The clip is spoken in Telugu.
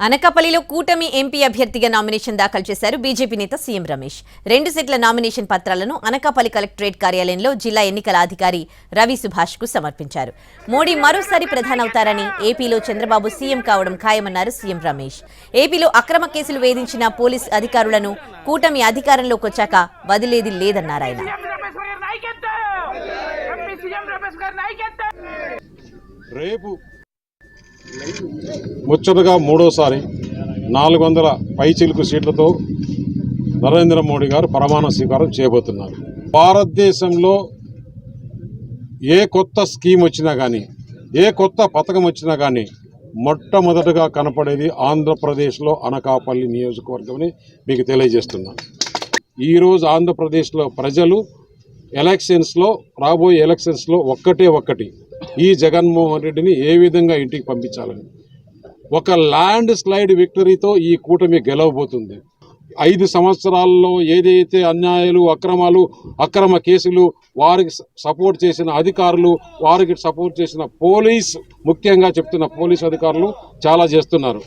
అనకాపల్లిలో కూటమి ఎంపీ అభ్యర్థిగా నామినేషన్ దాఖలు చేశారు బీజేపీ నేత సీఎం రమేష్. రెండు సెట్ల నామినేషన్ పత్రాలను అనకాపల్లి కలెక్టరేట్ కార్యాలయంలో జిల్లా ఎన్నికల అధికారి రవి సుభాష్కు సమర్పించారు. మోడీ మరోసారి ప్రధానవుతారని ఏపీలో చంద్రబాబు సీఎం కావడం ఖాయమన్నారు సీఎం రమేష్. ఏపీలో అక్రమ కేసులు వేధించిన పోలీస్ అధికారులను కూటమి అధికారంలోకి వచ్చాక వదిలేది లేదన్నారు ఆయన రేపు ముచ్చటగా మూడోసారి నాలుగు వందల పైచిలుకు సీట్లతో నరేంద్ర మోడీ గారు ప్రమాణ స్వీకారం చేయబోతున్నారు. భారతదేశంలో ఏ కొత్త స్కీమ్ వచ్చినా కానీ ఏ కొత్త పథకం వచ్చినా కానీ మొట్టమొదటగా కనపడేది ఆంధ్రప్రదేశ్లో అనకాపల్లి నియోజకవర్గమని మీకు తెలియజేస్తున్నాను ఈరోజు ఆంధ్రప్రదేశ్లో ప్రజలు ఎలక్షన్స్లో రాబోయే ఎలక్షన్స్లో ఒక్కటే ఒక్కటి ఈ జగన్మోహన్ రెడ్డిని ఏ విధంగా ఇంటికి పంపించాలని? ఒక ల్యాండ్ స్లైడ్ విక్టరీతో ఈ కూటమి గెలవబోతుంది. ఐదు సంవత్సరాల్లో ఏదైతే అన్యాయాలు అక్రమాలు అక్రమ కేసులు వారికి సపోర్ట్ చేసిన అధికారులు వారికి సపోర్ట్ చేసిన పోలీస్ ముఖ్యంగా చెప్తున్న పోలీస్ అధికారులు చాలా చేస్తున్నారు.